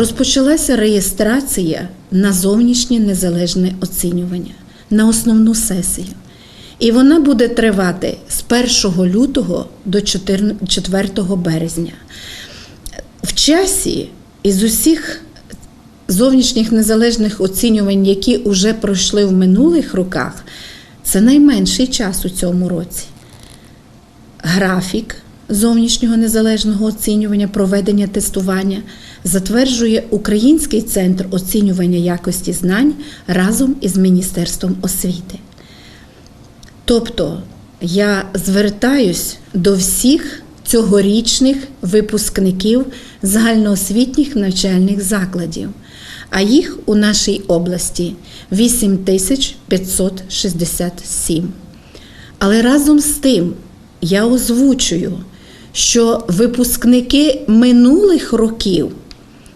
Розпочалася реєстрація на зовнішнє незалежне оцінювання на основну сесію. І вона буде тривати з 1 лютого до 4 березня. В часі із усіх зовнішніх незалежних оцінювань, які вже пройшли в минулих роках, це найменший час у цьому році. Графік зовнішнього незалежного оцінювання, проведення тестування затверджує Український центр оцінювання якості знань разом із Міністерством освіти. Тобто я звертаюсь до всіх цьогорічних випускників загальноосвітніх навчальних закладів, а їх у нашій області 8567. Але разом з тим я озвучую, що випускники минулих років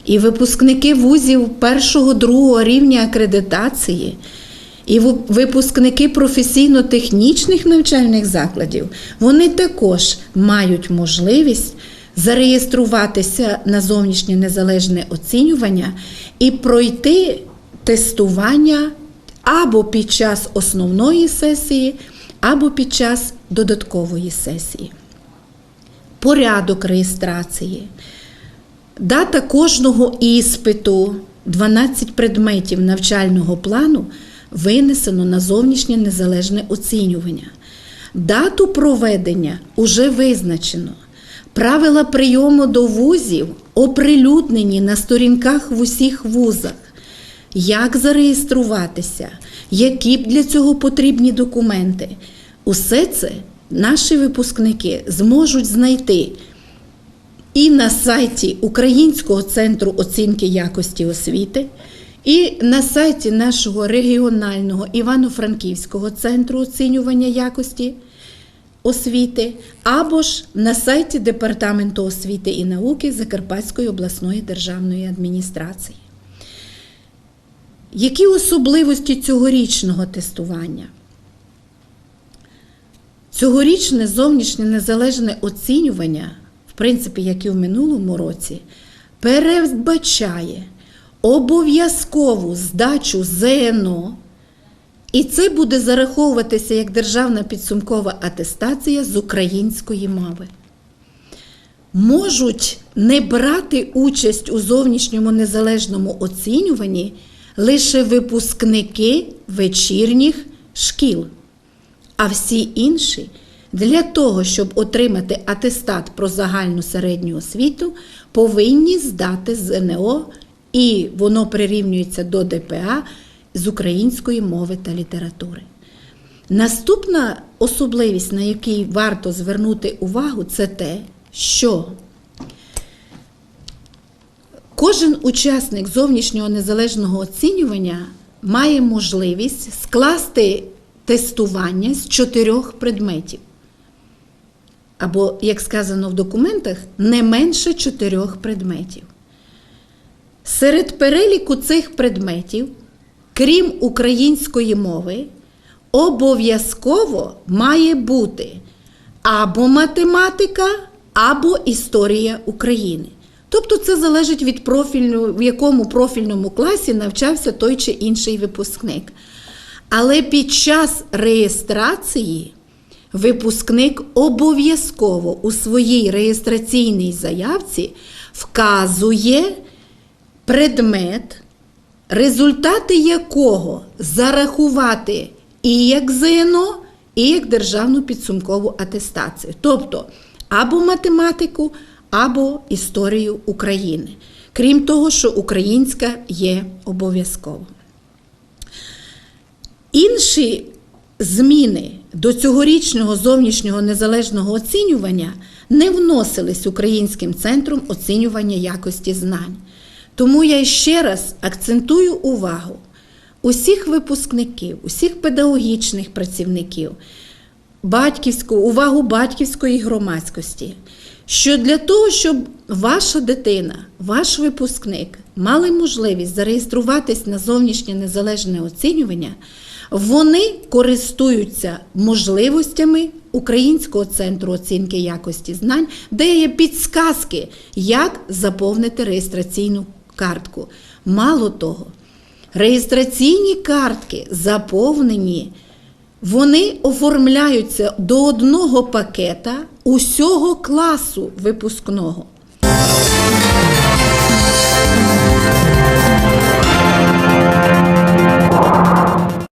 і випускники вузів першого-другого рівня акредитації, і випускники професійно-технічних навчальних закладів, вони також мають можливість зареєструватися на зовнішнє незалежне оцінювання і пройти тестування або під час основної сесії, або під час додаткової сесії. Порядок реєстрації. Дата кожного іспиту, 12 предметів навчального плану винесено на зовнішнє незалежне оцінювання. Дату проведення уже визначено. Правила прийому до вузів оприлюднені на сторінках в усіх вузах. Як зареєструватися, які для цього потрібні документи. Усе це наші випускники зможуть знайти і на сайті Українського центру оцінки якості освіти, і на сайті нашого регіонального Івано-Франківського центру оцінювання якості освіти, або ж на сайті Департаменту освіти і науки Закарпатської обласної державної адміністрації. Які особливості цьогорічного тестування? Цьогорічне зовнішнє незалежне оцінювання, в принципі, як і в минулому році, передбачає обов'язкову здачу ЗНО, і це буде зараховуватися як державна підсумкова атестація з української мови. Можуть не брати участь у зовнішньому незалежному оцінюванні лише випускники вечірніх шкіл. А всі інші для того, щоб отримати атестат про загальну середню освіту, повинні здати ЗНО, і воно прирівнюється до ДПА з української мови та літератури. Наступна особливість, на якій варто звернути увагу, це те, що Кожен учасник зовнішнього незалежного оцінювання має можливість скласти тестування з чотирьох предметів. Або, як сказано в документах, не менше чотирьох предметів. Серед переліку цих предметів, крім української мови, обов'язково має бути або математика, або історія України. Тобто це залежить від профільну, в якому профільному класі навчався той чи інший випускник. Але під час реєстрації випускник обов'язково у своїй реєстраційній заявці вказує предмет, результати якого зарахувати і як ЗНО, і як державну підсумкову атестацію. Тобто або математику, або історію України. Крім того, що українська є обов'язково. Інші зміни до цьогорічного зовнішнього незалежного оцінювання не вносились Українським центром оцінювання якості знань. Тому я ще раз акцентую увагу усіх випускників, усіх педагогічних працівників, батьківську, увагу батьківської громадськості, що для того, щоб ваша дитина, ваш випускник мали можливість зареєструватись на зовнішнє незалежне оцінювання, вони користуються можливостями Українського центру оцінки якості знань, де є підсказки, як заповнити реєстраційну картку. Мало того, реєстраційні картки заповнені. Вони оформляються до одного пакета усього класу випускного.